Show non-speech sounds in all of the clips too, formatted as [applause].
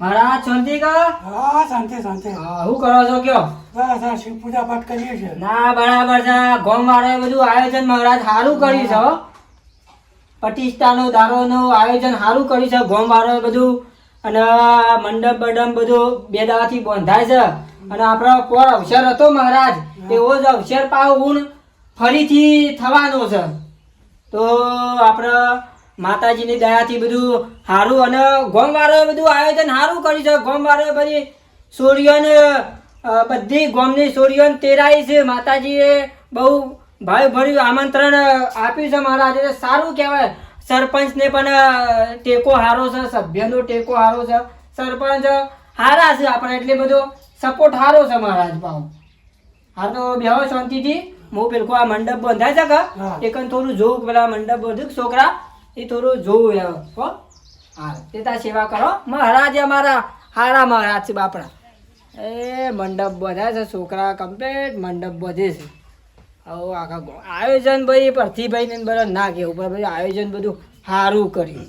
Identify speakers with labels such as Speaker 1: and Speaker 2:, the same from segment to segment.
Speaker 1: મહારાજ શાંતિ કા?
Speaker 2: હા શાંતિ શાંતિ.
Speaker 1: હા, શું કરો છો કયો?
Speaker 2: બસ આ શિવ પૂજા પાઠ કરીએ છે
Speaker 1: ના બરાબર છે. ગોમ વાળાએ બધું આયોજન મહારાજ સારું કર્યું છે હો. પ્રતિષ્ઠાનો દારોનું આયોજન સારું કર્યું છે ગોમ વાળાએ બધું. અને મંડપ બડમ બધું બે દાવાથી બંધાય છે. અને આપણો પોર અવસર હતો મહારાજ. એવો જ અવસર પાવ ઊણ ફરીથી થવાનો છે. તો આપણે માતાજીની દયાથી બધું સારું અને ગોમવાળાએ બધું આયોજન સારું કર્યું છે. ગોમ વાળાએ બધી સૂર્યને બધી ગોમની સૂર્યને તેરાઈ છે. માતાજીએ બહુ ભાઈ ભર્યું આમંત્રણ આપ્યું છે મહારાજ. એટલે સારું કહેવાય. સરપંચને પણ ટેકો સારો છે. સભ્યનો ટેકો સારો છે. સરપંચ સારા છે આપણે એટલે બધો સપોર્ટ સારો છે મહારાજ ભાવ. હા તો બેહો શાંતિથી. હું પેલું આ મંડપ બંધાય છે કે? એક થોડું જોઉં પેલા મંડપ બધું છોકરા એ થોડું જોવું એમ હો હા. તે તાર સેવા કરો. મહારાજ અમારા. હારા મહારાજ છે બાપડા. એ મંડપ બધા છે, છોકરા કમ્પ્લીટ મંડપ બધે છે. હવે આખા આયોજન ભાઈ પરથીભાઈ ને બધા ના કેવું પણ ભાઈ આયોજન બધું સારું કર્યું.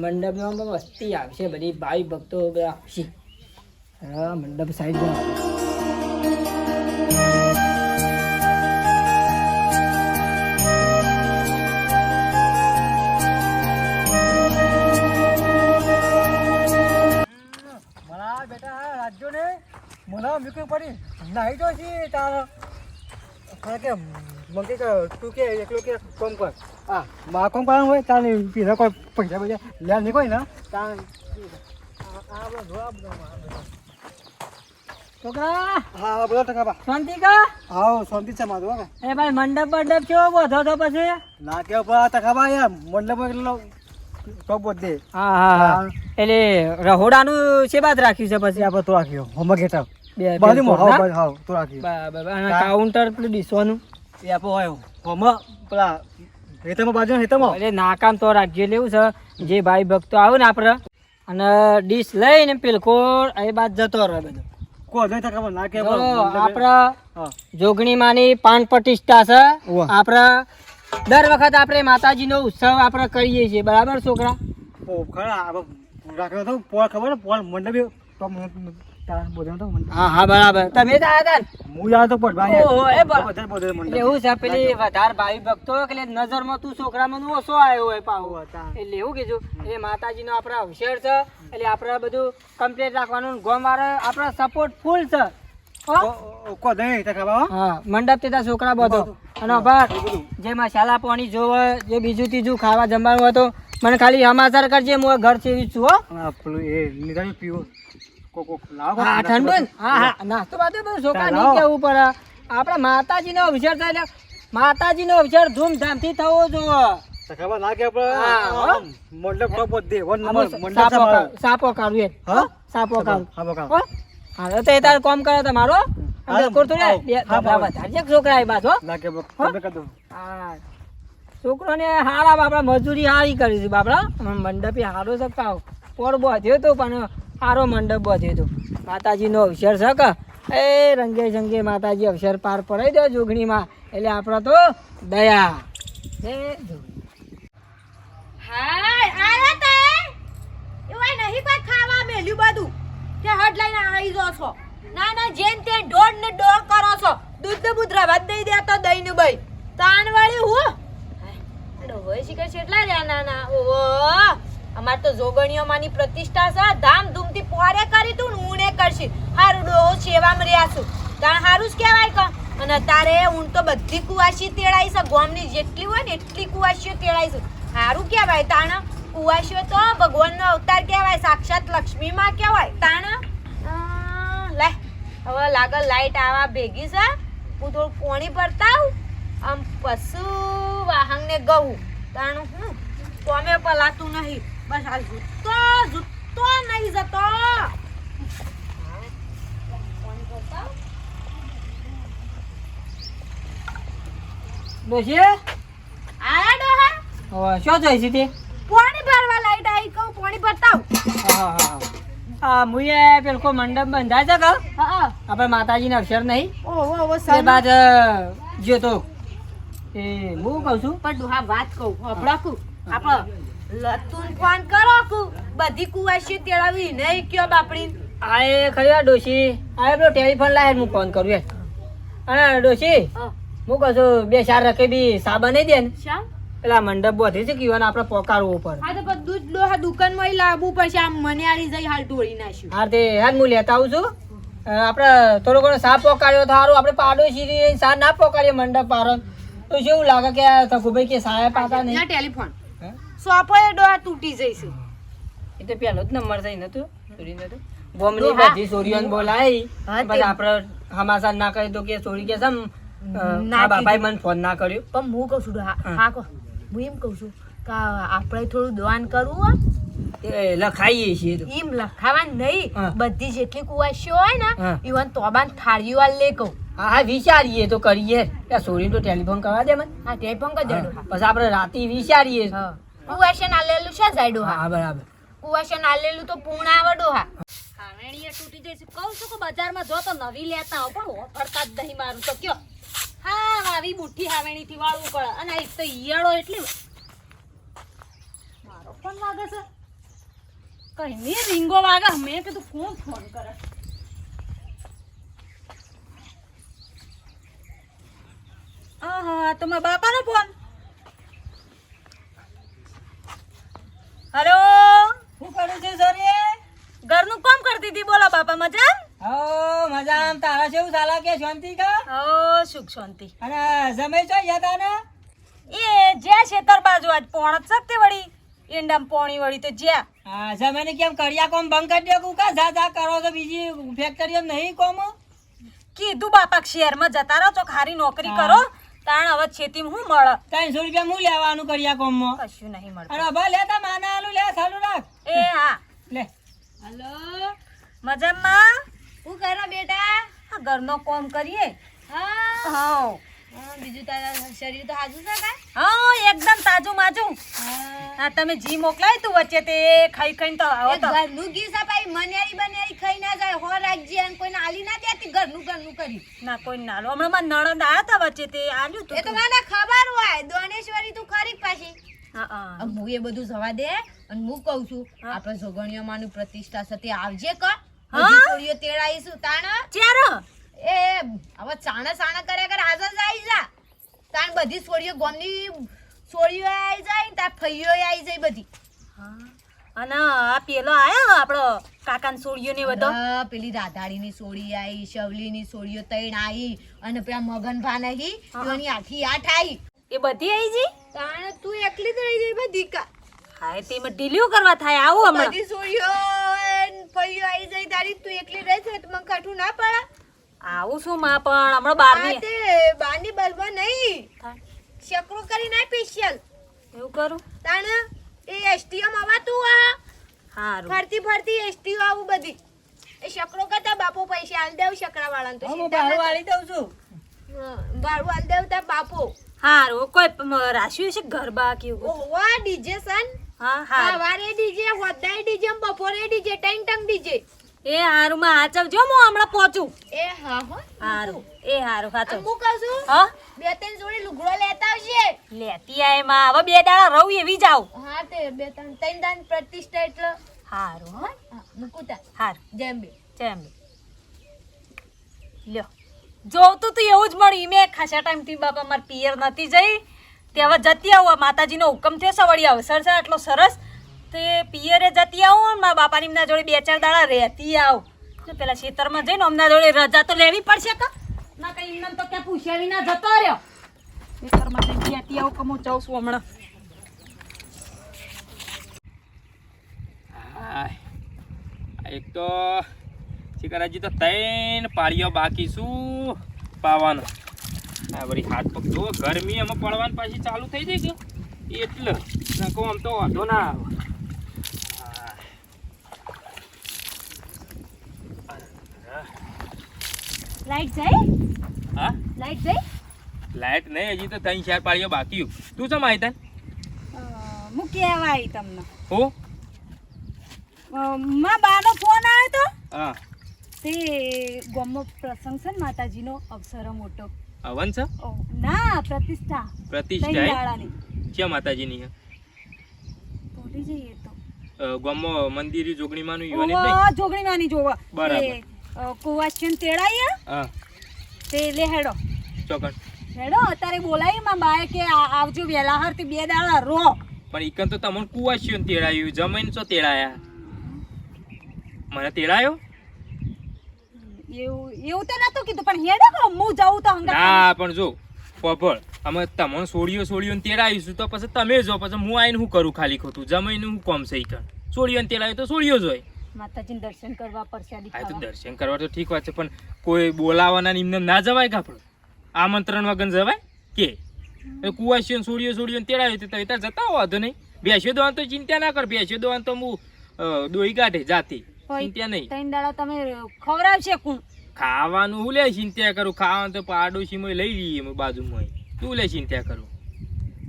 Speaker 1: મંડપમાં વસ્તી આવશે, બધી ભાઈ ભક્તો બધા. આવશે હા, મંડપ સાઈડ
Speaker 2: નાઈ તો છે તારો કારણ કે મને કે તું કે એકલો કે કોમ કર. હા મા કોમ કરવાનું હોય તાર પીધા કોઈ પૈસા પૈસા લે નહીં કોઈ ને. તાર આ બધો
Speaker 1: છોકરા
Speaker 2: હા બોલો ટકા બા.
Speaker 1: શાંતિ કા?
Speaker 2: હા શાંતિ છે મારું
Speaker 1: એ ભાઈ મંડપ મંડપ કેવો બધો તો પછી?
Speaker 2: ના કેવો પર ટકા બા યાર મંડપ એટલો
Speaker 1: હા હા હા. એટલે રહોડાનું છે બાદ રાખ્યું છે પછી?
Speaker 2: આપણે તો રાખ્યો હોમ ગેટર
Speaker 1: બે
Speaker 2: બાજુમાં
Speaker 1: પેલું
Speaker 2: હા
Speaker 1: ના?
Speaker 2: તો રાખ્યો
Speaker 1: બરાબર અને કાઉન્ટર પેલું ડીસવાનું
Speaker 2: એ આપો હોય હોમ પેલા હેતમાં બાજુ હેતમાં.
Speaker 1: એટલે નાકામ તો રાખજો લેવું છે. જે ભાઈ ભક્તો આવે ને આપણે અને ડીશ લઈને પેલકો એ બાદ જતો રહે બધો. આપણા જોગણી માની પાન પ્રતિષ્ઠા છે.
Speaker 2: ઉવ્વ.
Speaker 1: દર વખત આપણે માતાજીનો ઉત્સવ આપણે કરીએ છીએ. બરાબર છોકરા?
Speaker 2: ખરા આપણે રાખ્યો તો પોળ ખબર ને પોળ મંડપ તારા નો તો મંડપ
Speaker 1: હા હા બરાબર. તમે? જ આવ્યા હતા
Speaker 2: હું યાર તો પડ
Speaker 1: ઓહો, એ
Speaker 2: બધા બોલે મંડપ
Speaker 1: એવું છે પેલી વધારે ભાઈ ભક્તો એટલે નજરમાં તું છોકરામાં નું ઓછો આવ્યો હોય પાછો
Speaker 2: ઓહો,
Speaker 1: એટલે એવું કીધું એ માતાજીનો આપણા અવસર છે એટલે આપણે બધું કમ્પ્લીટ રાખવાનું ગોમ વાળા આપણા સપોર્ટ ફૂલ છે. મંડપ તે છોકરા બધો. અને ભાત જે મસાલા પાણી જોવે જે બીજું ત્રીજું ખાવા જમવાનું હતું મને ખાલી સમાચાર કરજે હું ઘર સેવી છું હો.
Speaker 2: પેલું એ નિરાયું પીવો. કો કો લાવો
Speaker 1: હા ઠંડુ હા હા નાસ્તો બાસ્તો છોકરા નહીં કેવું પડે? આપણા માતાજીનો અવસર થાય માતાજીનો અવસર ધૂમધામથી થવો જોઈએ.
Speaker 2: ટકા ના કે આપણે મંડપ તો બધે વન
Speaker 1: આમાં
Speaker 2: નંબર મંડપ
Speaker 1: સાપો
Speaker 2: મારો.
Speaker 1: કાઢ- સાપો કાઢવું એમ.
Speaker 2: હા?
Speaker 1: સાપો કાઢવું.
Speaker 2: હા બકા
Speaker 1: હા? તો એ તારે કોમ કરે તમારો
Speaker 2: હા,
Speaker 1: છોકરા એ બાજુ હો.
Speaker 2: ના
Speaker 1: હારા બાપડા મજૂરી હારી કરી છે બાપડા. મંડપે હારો છે કાવ પોર બધ્યો તો પણ હારો મંડપ બધે તો માતાજીનો અવસર છે એ રંગે જંગે માતાજી અવસર પાર પડાવી દો જોગણીમાં. એટલે આપણો તો દયા. એ જોગણી.
Speaker 3: હાય, આયા તે? એવાય નહીં કોઈ ખાવા મેલ્યું બધું. કે હટ લઈને આવી જો છો. ના ના જેન તે દોડ ને દોડ કરો છો. દૂધ ને દઈ દે તો દઈ ને બઈ. તાન વાળી હું? હોય શિખર કેટલા રહ્યા, ના ના. ઓહો. અમાર તો જોગણીઓ માની પ્રતિષ્ઠા છે. ધામધૂમથી પોરે કરી તું ને ઊણે કરશી. હારું, ડોહો સેવામાં રહ્યા છું. તાણ હારું જ કહેવાય ક અને તારે, હું તો બધી કુવાસી તેડાઈ છે. ગોમની જેટલી હોય ને એટલી કુવાસીઓ તેડાઈ છે. હારું કહેવાય તાણ. કુવાસીઓ તો ભગવાનનો અવતાર કહેવાય, સાક્ષાત લક્ષ્મી માં કહેવાય. તાણ? લે, હવે લાગે લાઈટ આવા ભેગી છે. હું થોડું પોણી ભરતાવ આમ પશુ વાહનને ગવું તાણું, હું કોમે પલાતું નહીં. બસ આ જૂતો જૂતો નહીં જતો.
Speaker 1: ડોશી?
Speaker 3: આયા ડોહા?
Speaker 1: હવે શું જોઈ છે તે?
Speaker 3: પોણી ભરવા લાઈટ આવી કહું પોણી ભરતા
Speaker 1: હા હા હા. હા મુએ પેલો મંડપ બંધાય છે કે?
Speaker 3: હા
Speaker 1: આપણે માતાજીનો અક્ષર નહીં?
Speaker 3: ઓહો ઓહો
Speaker 1: ઓ
Speaker 3: સર.
Speaker 1: બાદ જો તો એ હું કહું છું?
Speaker 3: પણ ડોહા વાત કહું હભળાકું આપણે
Speaker 4: લતુન ફોન કરો કુ બધી કુવાશી તેડાવી નહીં કયો બાપડી.
Speaker 1: આય ખરી ડોશી. આય પેલો ટેલિફોન લાય હું ફોન કરું અને ડોશી હું. કહું છું બે ચાર રકેબી સાબા નહીં દે ને. પેલા મંડપ બોધી છે કીવાને આપણે પોકારવું ઉપર.
Speaker 4: હા તો પણ દૂધ લો હા દુકાનમાં લાવવું પડશે આમ મને આલી જઈ હાલ ઢોળી નાખ્યું.
Speaker 1: હા તે હાલ હું લેતા આવું છું. આપણે થોડો ઘણો સાપ પોકાર્યો તો સારું આપણે પાડોશી સા ના પોકારીએ મંડપ પારો તો શું લાગે કે આ કે સાહેબ પાતા નહીં?
Speaker 4: ટેલિફોન? સોપો એ ડોહા તૂટી જઈશું.
Speaker 1: એટલે તો પેલો જ નંબર થઈ નતો ચોરી નતો ગોમની બધી ચોરીઓને બોલાવી
Speaker 4: હા,
Speaker 1: પછી આપણે હમાસા ના કરી તો કે ચોરી કે સમ
Speaker 4: ના
Speaker 1: બાપાએ મને ફોન ના કર્યો.
Speaker 4: પણ હું કહું છું
Speaker 1: હા.
Speaker 4: કહો. હું એમ કહું છું કે આપણે થોડું દાન કરવું હોય.
Speaker 1: લખાઈએ છીએ તો.
Speaker 4: એમ લખાવા નહીં. બધી જેટલી કુવાસીઓ હોય ને. ઈવન તોબાન થાળીઓ આ લે કહું.
Speaker 1: હા વિચારીએ તો કરીએ. સોરી તો ટેલિફોન કરવા દે મને.
Speaker 4: હા ટેલિફોન કરી દેડો
Speaker 1: પછી આપણે રાતે વિચારીએ.
Speaker 4: હા. કુવાશન આલેલું છે જાયડો હા
Speaker 1: બરાબર.
Speaker 4: કુવાશન આલેલું તો પૂણા આવડો હા ખાવેણીએ તૂટી જઈશ કહું છું કે બજારમાં જો તો નવી લેતા હો પણ ઓફરતા જ નહીં મારું. તો કયો. હા આવી બુઠ્ઠી હાવેણી થી વાળવું પડે. અને આ એક તો ઈયળો એટલી મારો ફોન વાગે છે. કઈ નહીં રીંગો વાગે. મેં કીધું કોણ ફોન કરે? આહા તો મારા બાપાનો ફોન હેલો
Speaker 1: શું કરું છું સોરી
Speaker 4: ઘરનું કામ કરતી હતી બોલો બાપા મજા
Speaker 1: ઓ મજા આમ તારા જેવું ચાલે કે શાંતિ કા?
Speaker 4: ઓ સુખ શાંતિ.
Speaker 1: અને જમે છો યાદ ને
Speaker 4: એ જે છેતર બાજુ આજ પોણ જ શકતે વળી. ઈંડામ પોણી વળી તો જ્યાં.
Speaker 1: હા સમયને કેમ કરિયા કોમ બંધ કરી દે કા? જા જા કરો તો બીજી ફેક્ટરીઓ નહીં કોમ?
Speaker 4: કીધું બાપા શહેરમાં જતા રહો તો ખારી નોકરી કરો. તાણ હવે છેતીમાં શું મળે?
Speaker 1: ત્રણસો રૂપિયા હું લેવાનું કરિયા કોમમાં?
Speaker 4: કશું નહીં મળે
Speaker 1: અરે ભા લેતા માના આલુ લે ચાલુ રાખ.
Speaker 4: એ હા.
Speaker 1: લે.
Speaker 4: હલો. મજામાં? શું કરો બેટા? આ ઘરનો કોમ કરીએ. હા. હા. બીજું તારા શરીર તો હાજુ છે કાંઈ? હા એકદમ તાજું માજું. હા. તમે જી મોકલાય તું વચ્ચે તે ખાઈ ખાઈને તો આવો તો.
Speaker 3: ઘરનું ઘી સપાઈ મનેરી બનેરી ખાઈ ના જાય હો રાખજે અને કોઈને આલી ના દેતી ઘરનું ઘરનું કરી.
Speaker 4: ના કોઈ ના લો હમણાં મારા નણંદ આયા તા વચ્ચે તે આલ્યું
Speaker 3: એ તો
Speaker 4: તું.
Speaker 3: મને ખબર હોય દોણેશ્વરી તું ખરી પાછી?
Speaker 4: હા
Speaker 3: એ બધું જવા દે અને હું કહું છું. આપણે જોગણીઓમાંનું પ્રતિષ્ઠા સાથે આવજે કર
Speaker 4: હા?
Speaker 3: બધી છોડીઓ તેડાઈશું તાણ?
Speaker 4: ચાર.
Speaker 3: એ હવે ચાણા ચાણા કર્યા કર હાજર જાય જા. તાણ બધી છોડીઓ ગોમની છોડીઓ આવી જાય તાર ફૈયો આવી જાય બધી.
Speaker 4: અને આ પેલો આયો આપણો કાકાન સોળીઓ ને બધો?
Speaker 3: પેલી રાધાડીની સોળી આવી શવલીની સોળીઓ તૈણ આવી અને પેલા મગન ભા નહીં
Speaker 4: હા.
Speaker 3: એની આઠી આઠ આવી
Speaker 4: એ બધી આવી જી?
Speaker 3: તાણ તું એકલી જ રહી જઈ બધી કા.
Speaker 4: હા તેમાં ઢીલ્યું કરવા થાય આવું હમણાં.
Speaker 3: બધી સોળીઓ ફઈઓ આવી જાય તારી તું એકલી રહી છે તો મને કાઠું ના પડે?
Speaker 4: આવું શું માં પણ? હમણાં બાર
Speaker 3: આ
Speaker 4: ની
Speaker 3: તે બાની બલવા નહીં. ચક્રો કરી નાય સ્પેશિયલ
Speaker 4: એવું કરું?
Speaker 3: તાણ એ એસટીએમ આવાતું આ.
Speaker 4: હારું.
Speaker 3: ફરતી ફરતી એસટીઓ આવું બધી. એ શકરો કરતા બાપો પૈસા આલ દેવ શકરા વાળા તો
Speaker 1: હું ભાડું વાળી દઉં છું.
Speaker 3: ભાડું આલ દેવ તા બાપો.
Speaker 4: હારું કોઈ રાખ્યું છે ગરબા કેવું
Speaker 3: ઓવા ડીજે સન.
Speaker 4: હા હા.
Speaker 3: સવારે ડીજે હોદાય ડીજે બપોરે ડીજે ટાઈમ ટંગ ડીજે.
Speaker 4: એ હારું માં આચવજો હું હમણાં પહોંચું.
Speaker 3: એ હા હો
Speaker 4: હારું એ હારું
Speaker 3: અને હું કહું છું
Speaker 4: હા?
Speaker 3: બે ત્રણ જોડી લુગડો લેતા આવશે
Speaker 4: લેતી આયમાં. હવે બે દાડા રહું એવી જાવ
Speaker 3: હા તે બે ત્રણ ત્રણ દાન પ્રતિષ્ઠા એટલે.
Speaker 4: હારું હા.
Speaker 3: હા, મુકુતા
Speaker 4: હારું.
Speaker 3: જેમ બે.
Speaker 4: જેમ લ્યો. જોવતું તું એવું જ મળ્યું. મેં ખાસા ટાઈમથી બાપા માર પિયર નથી જઈ. તે હવે જતી આવું માતાજીનો હુકમ થયો સવડી આવે છે આટલો સરસ. તે પિયરે જતી આવું મારા બાપાની એમના જોડે બે ચાર દાડા રહેતી આવ. પેલા ખેતરમાં જઈને અમના જોડે રજા તો લેવી પડશે કા? ના કઈ એમને તો ક્યાં પૂછ્યા વિના જતો રહ્યો. ખેતરમાં જઈને રહેતી આવું કમો જાઉં છું હમણાં.
Speaker 5: એક તો શિકારાજી તો ત્રણ પાળીઓ બાકી શું પાવાનો. આ વળી હાથ પગ જુઓ ગરમી એમાં પડવાની પાછી ચાલુ થઈ જાય કે એટલે નકો આમ તો વાંધો ના આવે.
Speaker 4: લાઈટ જાય?
Speaker 5: હા?
Speaker 4: લાઈટ જાય?
Speaker 5: લાઈટ નહીં હજી તો ત્રણ ચાર પાળીઓ બાકી તું ચમ આવી
Speaker 4: હું આવી તમને?
Speaker 5: હો?
Speaker 4: માં બાનો ફોન આવ્યો તો?
Speaker 5: હા.
Speaker 4: તે ગામમાં પ્રસંગ છે ને માતાજીનો અવસર મોટો.
Speaker 5: હવન છે?
Speaker 4: ના પ્રતિષ્ઠા.
Speaker 5: પ્રતિષ્ઠા ક્યાં માતાજીની હે?
Speaker 4: ભૂલી જઈએ તો.
Speaker 5: અ, ગામમાં મંદિર જોગણીમાંનું યુવાન જ નહીં?
Speaker 4: ઓવા જોગણી જોવા.
Speaker 5: બરાબર.
Speaker 4: અ, તેડાઈએ?
Speaker 5: હા.
Speaker 4: તે લે હેડો.
Speaker 5: ચોકન
Speaker 4: હેડો અત્યારે બોલાવી માં બાએ કે આવજો વેલા હર બે દાડા રો
Speaker 5: પણ ઈકન તો તમને કુવાચન તેડાયું જમીન છો તેડાયા? મને તેડાયો?
Speaker 4: એવું એવું તો નતું કીધું પણ હેડો કે હું જાઉં તો
Speaker 5: ના પણ જો પોપળ અમે તમને સોળીઓ સોળીઓ તેડાવીશું તો પછી તમે જો પછી હું આવીને શું કરું ખાલી ખોટું? જમીન હું કોમ છે ઈકન સોળીઓ તેડાયું તો સોડિયો જોય
Speaker 4: માતાજીને દર્શન કરવા પ્રસાદી
Speaker 5: આ તો દર્શન કરવા તો ઠીક વાત છે પણ કોઈ બોલાવાના ને એમને ના જવાય કે આમંત્રણ વગર જવાય? કે? કુવાશીઓ સોળીઓ સોળીઓ તેડાવ્યું તો ત્યાં જતા હોવા તો નહીં. બેસ્યો દોવાન તો ચિંતા ના કર બેસ્યો દોવાન તો હું દોઈ કાઢે જાતે. ચિંતા નહીં.
Speaker 4: ત્રણ દાડા તમે ખવડાવશે કોણ?
Speaker 5: ખાવાનું હું લે ચિંતા કરું? ખાવાનું તો પાડોશીમાં લઈ અમે બાજુમાં તું લે ચિંતા કરું.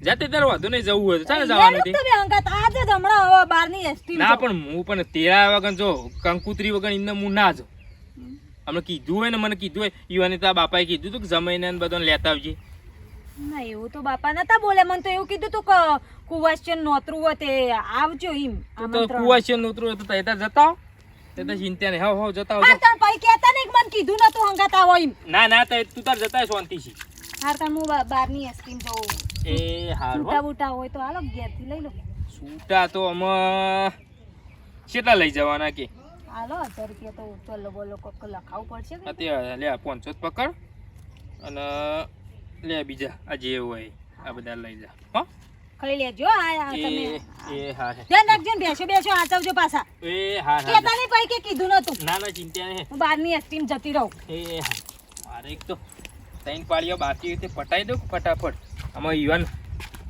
Speaker 5: જાતે તારે વાંધો નહીં જવું હોય તો ચાલે જવાનું તે
Speaker 4: આજે હમણાં હવે બારની એસટી
Speaker 5: ના પણ હું પણ તેરા વગર જો કંકુતરી વગર એમને હું ના જો હમણાં કીધું હોય ને મને કીધું હોય યુવાની તારા બાપાએ કીધું તું કે જમાઈને ને બધાને લેતા આવજે.
Speaker 4: ના એવું તો બાપા નતા બોલે. મને તો એવું કીધું તું કે કુવાશ્ચન નોતરું હોય તે આવજો એમ
Speaker 5: તું કુવાશ્ચન નોતરું હોય તો તૈયાર જતા તે તો ચિંતા નહીં હાવ હાવ જતા આવજો.
Speaker 4: તણ ભાઈ કહેતા નહીં મને કીધું નતું હંગાત આવો એમ.
Speaker 5: ના ના તો તું તાર જતા શાંતિથી
Speaker 4: હાર તણ હું બા- બારની એસટીમ
Speaker 5: એ હારું
Speaker 4: બૂટા હોય તો હાલો ઘેરથી લઈ લો.
Speaker 5: છૂટા તો અમે કેટલા લઈ જવાના કે?
Speaker 4: હાલો હજાર રૂપિયા તો ચલો બોલો કોક લખાવવું પડશે
Speaker 5: અત્યારે લે પાંચસો પકડ. અને લે બીજા આ જે હોય આ બધા લઈ જા. હો.
Speaker 4: ખાઈ લેજો. આ તમે.
Speaker 5: એ હા
Speaker 4: ધ્યાન રાખજો ને બેસો બેસો આચવજો પાછા.
Speaker 5: એ હા હા.
Speaker 4: કહેતા નહીં ભાઈ કે કીધું નતું
Speaker 5: ના ના ચિંતા નહીં.
Speaker 4: હું બારની આઈસ્ક્રીમ જતી રહું.
Speaker 5: એ હા. મારે એક તો ત્રણ પાળીઓ બાકી તે પટાઈ દઉં ફટાફટ? આમાં યુવાન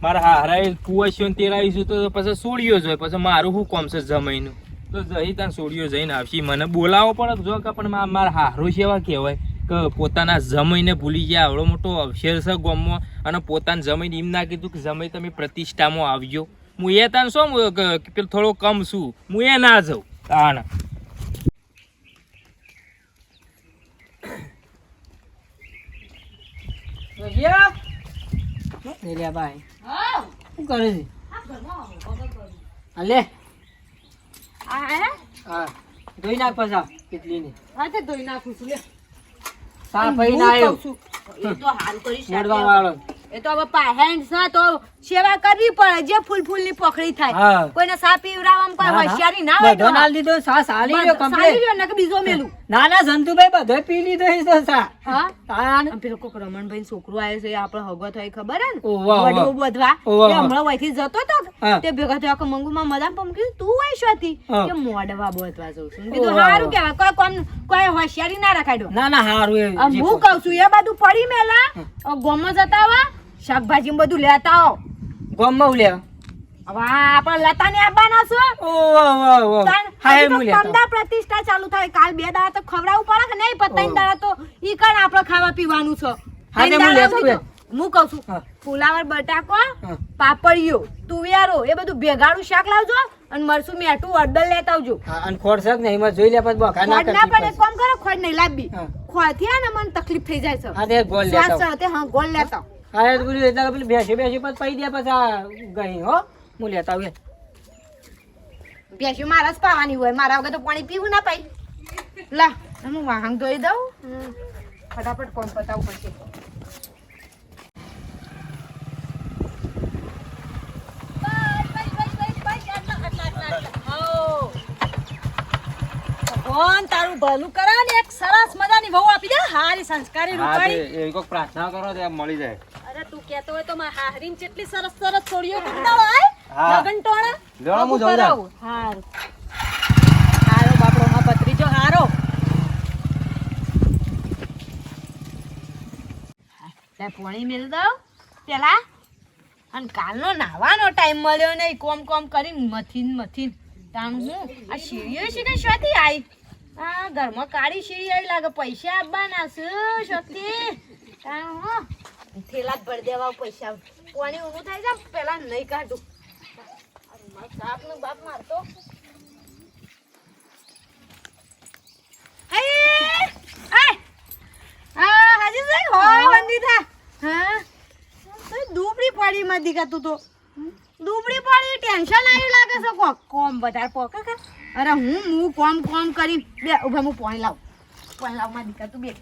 Speaker 5: મારા હારાએ તે તેરાવીશું તો પછી સોડિયો જ પછી મારું શું કોમ છે જમાઈનું? તો જઈ ત્યાં સોડિયો જઈને આવશે. મને બોલાવો પડે જો કે પણ મારા હારો સેવા કહેવાય. કે પોતાના જમીને ભૂલી ગયા. આવડો મોટો અવસર છે ગામમાં અને પોતાની જમીન એમ ના કીધું કે જમાઈ તમે પ્રતિષ્ઠામાં આવ્યો હું એ તાન શું પેલું થોડો કમ છું. હું એ ના જઉં. તાણ.
Speaker 1: રજિયા? લે લે ભાઈ શું કરે છે? હા લે.
Speaker 4: આ હે?
Speaker 1: હા. ધોઈ નાખ પાછા કેટલી ને
Speaker 4: હા તે ધોઈ નાખું છું લે.
Speaker 1: સાફ ના આવ્યો.
Speaker 4: તો હાલ કરી
Speaker 1: વાળો
Speaker 4: એ તો હવે પાહેણ ના તો સેવા કરવી પડે જે ફૂલ ફૂલની પકડી થાય કોઈને સા પીવડાવવામાં કોઈ. હોશિયારી ના હોય
Speaker 1: બધો નાલ દીધો સા સાલી ગયો
Speaker 4: સાલી
Speaker 1: કમ્પ્લીટ
Speaker 4: રહ્યો નકર બીજો મેલું.
Speaker 1: ના ના સંતુભાઈ બધો પી લીધો છે તો સા.
Speaker 4: હા? પેલો કોક રમણભાઈ છોકરો આવ્યો છે આપણે હગો થઈ ખબર હે ને. વડવો બધવા. એ હમણાં વહીથી જતો તો તે ભેગા થયા કે મંગુમાં મદામ પમ કીધું તું આઈ શોથી? કે મોડવા બોધવા જઉં છું. કીધું
Speaker 1: હારું
Speaker 4: કેવા કોઈ કોમ કોઈ હોશિયારી ના રખાડ્યો
Speaker 1: ના ના હારું એ
Speaker 4: હું
Speaker 1: કહું
Speaker 4: છું એ બધું પડી મેલા. ગોમો જતા શાકભાજી બધું લેતા આવો.
Speaker 1: ગામમાં ઉલ્યા
Speaker 4: હવે આપણે લતા ને આવવાના છો?
Speaker 1: ઓ
Speaker 4: પ્રતિષ્ઠા ચાલુ થાય. કાલ બે દાડા તો ખવડાવવું પડે કે નહીં? પણ દાડા તો ઈ કણ આપણે ખાવા પીવાનું છે.
Speaker 1: હા, તે
Speaker 4: ત્રણ
Speaker 1: હું લેતો
Speaker 4: દાડા
Speaker 1: બે.
Speaker 4: હું કહું છું ફુલાવર બટાકો પાપડિયો તુવેરો એ બધું ભેગાડું શાક લાવજો અને મરસું મેઠું અડદર લેતા આવજો.
Speaker 1: અને ખોરશક ને એમાં જોઈ લે પછી બકા ના
Speaker 4: ના પડે કોમ કરો ખોડ નહીં લાવી
Speaker 1: હા.
Speaker 4: ખોડથી ને મને તકલીફ થઈ જાય છે.
Speaker 1: હા તે લેતા
Speaker 4: હા.
Speaker 1: હા તો પેલું એટલે પેલી બેસી બેસી પછી પાઈ દે પછી ગઈ હો. હું લેતા આવું
Speaker 4: બેસી મારા જ પાવાની હોય. મારા વગર તો પાણી પીવું ના પાઈ લા હું વાહન ધોઈ દઉં. હમ. ફટાફટ કોમ પતાવું પડશે ભગવાન તારું ભલું કરે ને એક સરસ મજાની વહુ આપી દે. હારી સંસ્કારી રૂપાળી.
Speaker 2: એ કોઈક પ્રાર્થના કરો તો મળી જાય.
Speaker 4: અરે તું કહેતો હોય તો માં હાહરીન કેટલી સરસ સરસ છોડીઓ કુંડા હોય
Speaker 2: હા.
Speaker 4: લગન ટોણા
Speaker 2: લેવા હું જઉં
Speaker 4: કરાવું. હારો. બાપડો માં ભત્રીજો હારો. લે પોણી મેલ દઉં પેલા. અને કાલનો નાવાનો ટાઈમ મળ્યો નહીં કોમ કોમ કરીને મથીન મથીન. તાણ હું આ શેરીઓ છે કે શ્વાથી આવી આ ઘરમાં કાળી શીરી આવી લાગે પૈસા આપવાના છે હું. થેલા જ ભરી દેવા પૈસા. કોની ઊભું થાય છે પેલા નહીં કાઢું. સાપ નો બાપ મારતો. હા! હાજી સાહેબ હા તો દુબળી પડી માં દીકા તું તો?
Speaker 3: દુબળી પડી ટેન્શન આવી લાગે છે કોમ વધારે પોકે કે? અરે હું હું કોમ કોમ કરી બે ઊભા હું પોણી લાવ. પોણી લાવમાં દીકરા તું બે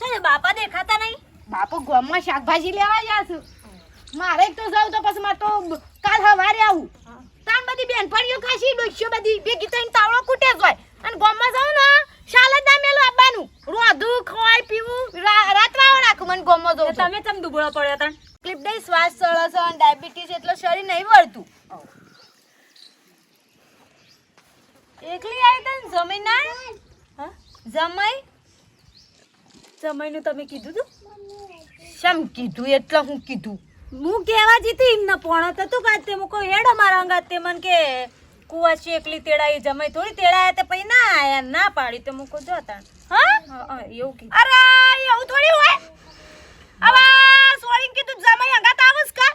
Speaker 4: તારે બાપા દેખાતા નહીં?
Speaker 3: બાપો ગામમાં શાકભાજી લેવા જાશું મારે એક તો જાવ તો પછી મારે તો કાલ સવારે આવું. તાન બધી બેનપણીઓ ખાસી ડોસ્યો બધી. ભેગી થઈને તાવડો કૂટે જ હોય. અને ગામમાં જાઉં ને શાલ જ ના મેલું આપવાનું. રોધું ખવાય પીવું રાતવાળો રાખું મને ગામમાં
Speaker 4: તો. તમે ચમ દુબળો પડ્યો તા?
Speaker 3: ક્લિપ દઈ શ્વાસ ચડે છે અને ડાયાબિટીસ એટલો શરીર નહીં વળતું. એકલી આવી તને જમી ના? જમાઈ?
Speaker 4: સમયનું તમે કીધું તું?
Speaker 3: શમ કીધું? એટલે હું કીધું.
Speaker 4: હું કહેવા જીતી એમને પોણો તો તું કાતે મૂકો હેડો મારા અંગાત મન કે કુવા એકલી તેડાઈ જમાઈ થોડી તેડાયા તે પછી ના આયા ના પાડી તો મૂકો જો તાણ.
Speaker 3: હા?
Speaker 4: એવું કીધું.
Speaker 3: અરે એવું થોડી હોય? હવે સોળીને કીધું જમાઈ અંગાત આવસ કા?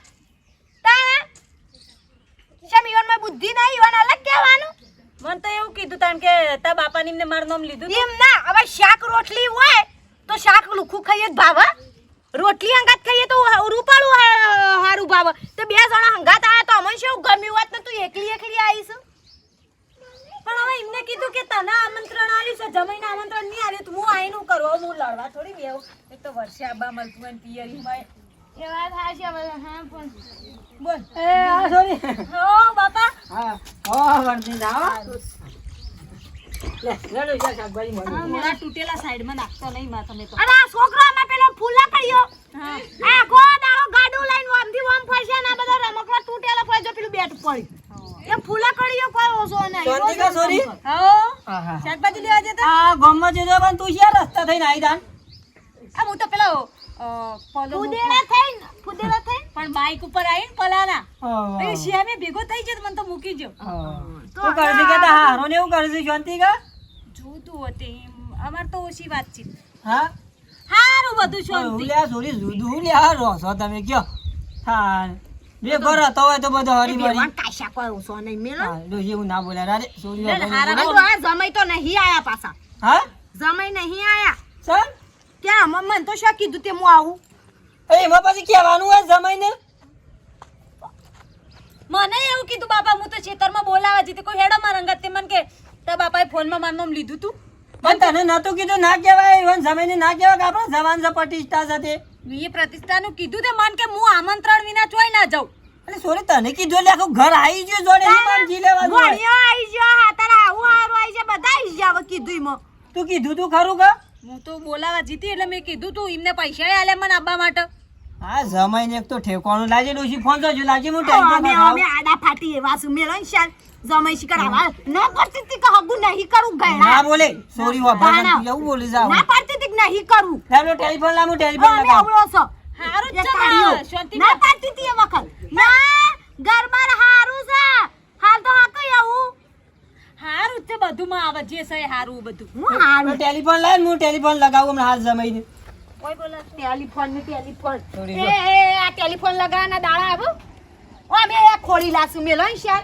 Speaker 3: કા તાણે ઈવનમાં બુદ્ધિ ના ઈવન અલગ કહેવાનું?
Speaker 4: મન તો એવું કીધું તાણ કે તા બાપા નિમને મારું નામ લીધું
Speaker 3: એમ ના હવે શાક રોટલી હોય તો શાક લુખું ખાઈએ જ ભાવે. રોટલી હંગાત ખાઈએ તો રૂપાળું હા- હારું ભાવે. તો બે જણા હંગાત આયા તો અમને શું ગમ્યું હોત ને તું એકલી એકલી આવીશ
Speaker 4: પણ હવે એમને કીધું કે તને આમંત્રણ આવ્યું છે. જમીને આમંત્રણ નહીં આવ્યું તો હું આઈનું કરું? હું લડવા થોડી બે એક તો વર્ષે આબા મળતું હોય પિયરી હોય
Speaker 3: એ વાત હાચી હવે હા પણ
Speaker 4: બોલ.
Speaker 1: એ આ સોરી
Speaker 4: હો બાપા.
Speaker 1: હા જાઓ લે લડો જા શાકભાજી મળી.
Speaker 4: મોડા તૂટેલા સાઈડમાં નાખતો નહીં માં તમે તો.
Speaker 3: અને આ છોકરો અમે પેલો ફૂલા કર્યો આ કો દાડો ગાડું લઈને વામથી વામ ફરશે ને આ બધા રમકડા પડે જો પેલું બેટ પડી. એ ફૂલા કર્યો કોઈ ઓછો નહીં.
Speaker 1: શાંતિ કા સોરી
Speaker 4: હા.
Speaker 1: હા
Speaker 4: શાકભાજી લેવા જતા?
Speaker 1: આ ગામમાં જજો પણ તું શિયા રસ્તા થઈને આવી દાન
Speaker 4: આ હું તો પેલો
Speaker 3: ફુદેલા થઈને ફુદેલા [laughs] થઈને.
Speaker 4: પણ બાઈક ઉપર આવીને પલાના એ શિયામે ભેગો થઈ ગયો તો મને તો મૂકી ગયો
Speaker 1: શું કરશે કે હારો ને એવું કરશે શાંતિ કા?
Speaker 4: જોતું હતી અમાર તો ઓછી વાતચીત.
Speaker 1: હા?
Speaker 4: હારું બધું
Speaker 1: હું
Speaker 4: શાંતિ.
Speaker 1: લ્યા સોરી જુદું લ્યા રોસો તમે કયો? હા બે ઘર હતો હોય તો બધો હરી ભરી
Speaker 3: કાશા કોઈ ઓછો નહીં મેલો
Speaker 1: હા ડોશી એવું ના બોલ્યા. રાડે સોરી.
Speaker 3: આ જમાઈ તો નહીં આયા પાછા.
Speaker 1: હા?
Speaker 3: જમાઈ નહીં આયા.
Speaker 1: સર?
Speaker 3: ક્યાં? અમે તો શા કીધું તે હું આવું.
Speaker 1: એ એમાં પછી કહેવાનું હોય જમાઈને?
Speaker 4: મને એવું કીધું બાપા હું તો ખેતરમાં બોલાવા જતી. કોઈ હેડો મારંગત તે મને કે તા બાપાએ ફોનમાં મારું નામ લીધું તું?
Speaker 1: પણ તને નતું કીધું ના કહેવાય ઇવન જમીને ના કહેવાય કે આપણે જવાન છે પ્રતિષ્ઠા સાથે.
Speaker 4: એ પ્રતિષ્ઠાનું કીધું તે માન કે હું આમંત્રણ વિના ચોય ના જાઉં.
Speaker 1: એટલે સોરી તને કીધું એટલે આખું ઘર આવી ગયું જોડે માન જી લેવાનું હોય.
Speaker 3: આવી ગયો હા તારા આવું હારું આઈ છે બધા આવી ગયા કીધું ઈમો
Speaker 1: તું કીધું તું ખરું કે?
Speaker 4: હું તો બોલાવા જીતી એટલે મેં કીધું તું એમને પૈસા આલે મને આબા માટે.
Speaker 1: હા જમાઈને એક તો ઠેકાણું લાજે ડોશી ફોન કરજો લાજે હું
Speaker 3: અમે અમે આડા ફાટી એવા છું મેલો ને જમાઈ શિકર આવા ન કરતી તી કે હગું નહીં કરું
Speaker 1: ના બોલે સોરી વાપા
Speaker 3: ના, ના.
Speaker 1: બોલી જાવ
Speaker 3: ના પાડતી તી કે નહીં કરું?
Speaker 1: પેલો ટેલિફોન હું ટેલિફોન
Speaker 3: અમે
Speaker 1: લગાવ
Speaker 3: છો.
Speaker 4: હારું છે
Speaker 3: કાઢ્યો.
Speaker 4: ને, શાંતિ
Speaker 3: ના પાડતી તી એ વખત. ના ગરબાર હારું છે. હાલ તો હા કઈ આવું.
Speaker 4: હારું છે બધું માં આવે જે છે હારું બધું.
Speaker 3: હું હારું?
Speaker 1: ટેલિફોન લાવ હું ટેલિફોન લગાવું હમણાં હાલ જમાઈને.
Speaker 4: કોઈ બોલા
Speaker 3: ટેલિફોન ને ટેલિફોન. એ. એ આ ટેલિફોન લગાવવાના દાડા આવ્યો ઓ અમે એ ખોલી લાશું મેલો ને શાલ.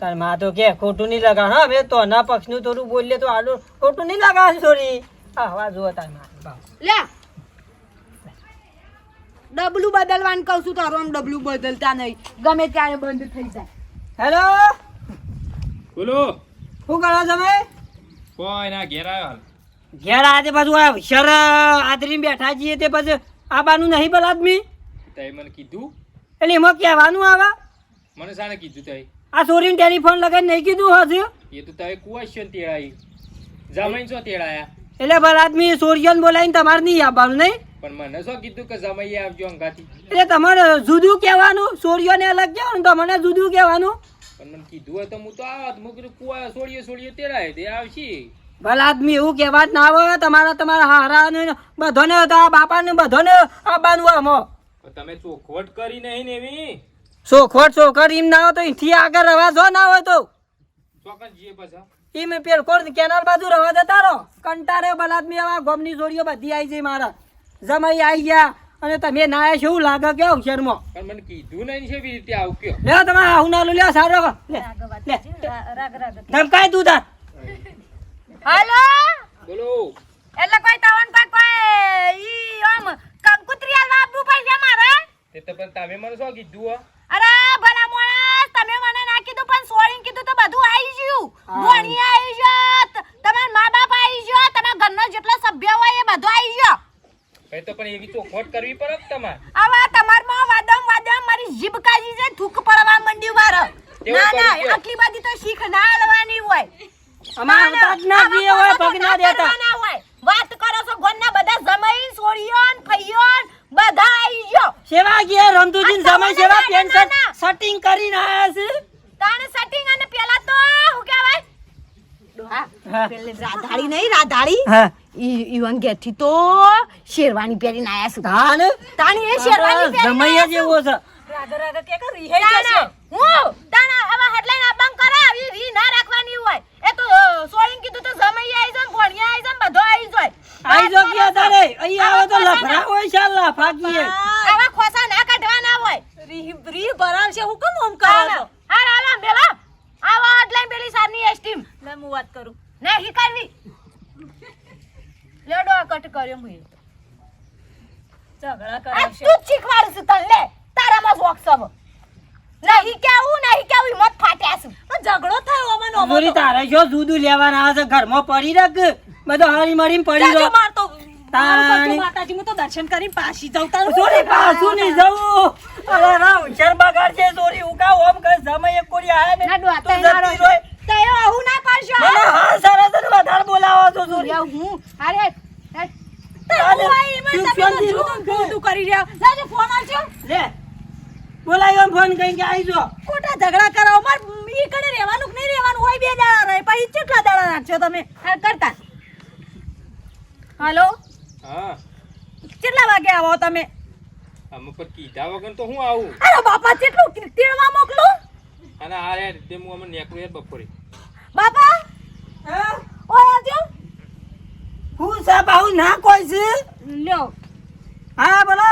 Speaker 1: તારમાં તો કે ખોટું નહીં લગાવ. હા મેં તો ના પક્ષનું થોડું બોલીએ તો આડું ખોટું નહીં લગાવ સોરી હા વાત જુઓ તારમાં.
Speaker 3: લે. ડબલું બદલવાનું કહું છું તારું આમ ડબલું બદલતા નહીં. ગમે ત્યારે બંધ થઈ જાય.
Speaker 1: હેલો
Speaker 5: બોલો.
Speaker 1: શું કરો તમે?
Speaker 5: કોઈ ના ઘેર આવ્યો
Speaker 1: ઘેર આજે પાછું આ હોશિયાર આદરી બેઠા છીએ તે પછી આબાનું નહીં બોલ આદમી?
Speaker 5: તઈ મને કીધું?
Speaker 1: એટલે એમાં કહેવાનું આવે?
Speaker 5: મને સાને કીધું તઈ.
Speaker 1: આ સોરીન ટેલિફોન લગાવીને નહીં કીધું હશે
Speaker 5: એ તો તઈ કુવાશ્યો ને તેડાઈ. જમાઈન છો તેડાયા?
Speaker 1: એટલે ભલા આદમી સોરીઓને બોલાઈને તમારે નહીં આવવાનું નહીં?
Speaker 5: પણ મને શું કીધું કે જમાઈએ આવજો અંગાથી?
Speaker 1: એટલે તમારે જુદું કહેવાનું? સોરીઓને અલગ કહેવાનું તમને જુદું કહેવાનું?
Speaker 5: પણ મને કીધું હોય તો હું તો આવત મું કુવા સોળીએ સોળીએ તેડાય તે આવશે.
Speaker 1: ભલા આદમી એવું કહેવા જ ના આવે તમારા તમારા હારા ને બધાને તારા બાપાને બધાને આવવાનું આમ
Speaker 5: તમે ચોખવટ કરી નહીં ને એવી?
Speaker 1: ચોખવટ ચોખવટ એમ ના હોય તો અહીંથી આગળ રવા જો ના હોય તો.
Speaker 5: ચોક્કસ જઈએ પાછા.
Speaker 1: એમ પેલ કોર કેનાલ બાજુ રવા જતા રહો. કંટાળે ભલા આદમી આવા ગોમની જોડીઓ બધી આવી જાય મારા. જમાઈ આવી ગયા અને તમે ના આવ્યા શું લાગે કે અવસરમાં.
Speaker 5: પણ મને કીધું નહીં છે એવી રીતે આવ કયો?
Speaker 1: લે તમારે આવું ના લ્યો સારો. લે લે.
Speaker 4: રાગ રાગ.
Speaker 1: ધમકાય તું તાર.
Speaker 3: હાલો?
Speaker 5: બોલો.
Speaker 3: એટલે કોઈ તવન કોઈ કોઈ ઈ ઓમ કંકુ કંકુતરી આલવા આપવું પડશે મારે
Speaker 5: તે તો પણ તમે મને શું કીધું હો?
Speaker 3: અરે ભલા માણસ તમે મને ના કીધું પણ સોળીને કીધું તો બધું આવી ગયું. ભણી આવી ગયો. તમારા મા બાપ આવી ગયો. તમારા ઘરનો જેટલા સભ્ય હોય એ બધું આવી ગયો.
Speaker 5: ભાઈ તો પણ એવી ચોખવટ કરવી પડે તમારે.
Speaker 3: હવે તમારમાં વાદમ વાદમ મારી જીભ કાઢી છે થૂક પડવા માંડ્યું મારે. ના ના આટલી બધી તો શીખ ના આલવાની હોય.
Speaker 1: અમાર આવતા ના
Speaker 3: આવા
Speaker 1: હોય પગ ના દેતા
Speaker 3: વાત કરો છો ગોનના બધા જમાઈ સોળિયોન ફઈયોન બધા આવી ગયો.
Speaker 1: સેવા ગયા રમતુજી
Speaker 3: આ
Speaker 1: સેવા
Speaker 3: ના,
Speaker 1: પેન્શન
Speaker 3: ના, ના.
Speaker 1: સેટિંગ કરીને આયા છે.
Speaker 3: તાણે સેટિંગ અને પેલા તો શું કહેવાય? રાધાડી નહીં રાધાડી ઈવન તો શેરવાની પહેરીને આયા છું. તાણી? એ શેરવાની પહેરીને
Speaker 1: જેવો છે.
Speaker 4: કે કે
Speaker 3: હું? તાણે હવે હેડલાઈન આબામ કરે આવી રી ના રાખવાની હોય એ કીધું તો જમાઈ આઈ જાય ભણિયા આઈ જાય બધો આઈ જાય
Speaker 1: આઈ જો કે તારે અહીં આવો તો લફડા હોય શાલા ફાકીએ
Speaker 3: આવા ખોસા ના કાઢવાના હોય
Speaker 4: રી રી ભરાવશે હું કેમ ઓમ કરો છો
Speaker 3: હાર હાલા મેલા આવા હેડલાઈન પેલી સારની એસ્ટીમ
Speaker 4: લે હું વાત કરું
Speaker 3: નહીં કરવી લેડો કટ કર્યો હું
Speaker 4: ઝઘડા કરાવશે
Speaker 3: તું છું તને તારામાં શોખ સબ નહીં કેવું નહીં કેવું હિંમત ફાટ્યા છું.
Speaker 4: ઝઘડો થયો અમને ઓમો
Speaker 1: તારે જો જુદું લેવાના છે ઘરમાં પડી રાખ. બધો પડી
Speaker 4: માર તો માતાજી હું તો દર્શન કરી પાછી જાઉં તારું
Speaker 1: સોરી પાછું નહીં જવું અરે રા હોશિયાર બગાડ છે સોરી ઉકા ઓમ કર સમય એક કોડી આયા ને
Speaker 3: ના ડોહા, ના
Speaker 1: રોય.
Speaker 3: તયો આવું ના કરશો
Speaker 1: મને હા સરસ જ વધારે બોલાવો તો સોરી
Speaker 3: હું. અરે
Speaker 1: તું
Speaker 4: કરી રહ્યા. ફોન આવજો.
Speaker 1: લે. બોલાવ્યો ફોન કઈ કે આવી જો
Speaker 4: ખોટા ઝઘડા કરાવો માર ઈ કને રહેવાનું કે નહીં રહેવાનું? હોય બે દાડા રહે. પછી કેટલા દાડા રાખજો તમે?
Speaker 3: હા, કરતા.
Speaker 4: હાલો?
Speaker 5: હા.
Speaker 4: કેટલા વાગે આવો તમે?
Speaker 5: અમે પર કીધા વગર તો હું આવું.
Speaker 4: અરે બાપા કેટલું તેડવા મોકલું?
Speaker 5: અને આ રે તે હું અમે નીકળું યાર બપોરે.
Speaker 4: બાપા?
Speaker 1: હા?
Speaker 4: ઓય આવજો.
Speaker 1: હું સાહેબ આવું ના કોઈ છે?
Speaker 4: લ્યો.
Speaker 1: હા બોલો.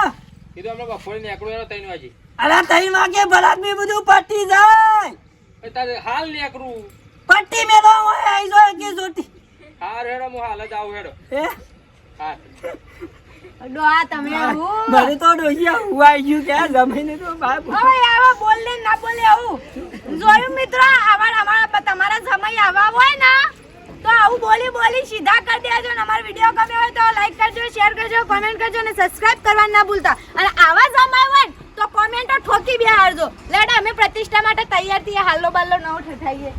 Speaker 5: કીધું અમે બપોરે નેકળું યાર ત્રણ વાગે.
Speaker 1: અરે તઈ વાગે ભલાક બી બધું પટી જાય.
Speaker 5: એ તારે હાલ પટી
Speaker 1: પટ્ટી મેલો હોય આઈ જો કે જોતી.
Speaker 5: હાર હેડો હું હાલ જ આવું હેડો.
Speaker 1: હે?
Speaker 5: હા
Speaker 3: ડોહા તમે હું
Speaker 1: મારે તો ડોશિયા હું આવી ગયું ક્યાં જમીને તો બાપ.
Speaker 3: હવે આવા બોલ ને ના બોલે આવું. જોયું મિત્રો આવા અમારા તમારા સમય આવા હોય ને તો આવું બોલી બોલી સીધા કરી દેજો ને. અમારો વીડિયો ગમ્યો હોય તો લાઈક કરજો શેર કરજો કોમેન્ટ કરજો અને સબસ્ક્રાઇબ કરવાનું ના ભૂલતા. અને આવા સમય હોય ને તો કોમેન્ટો ઠોકી બે હારજો લેડા, અમે પ્રતિષ્ઠા માટે તૈયાર થઈએ હાલો બાલો ન થઈએ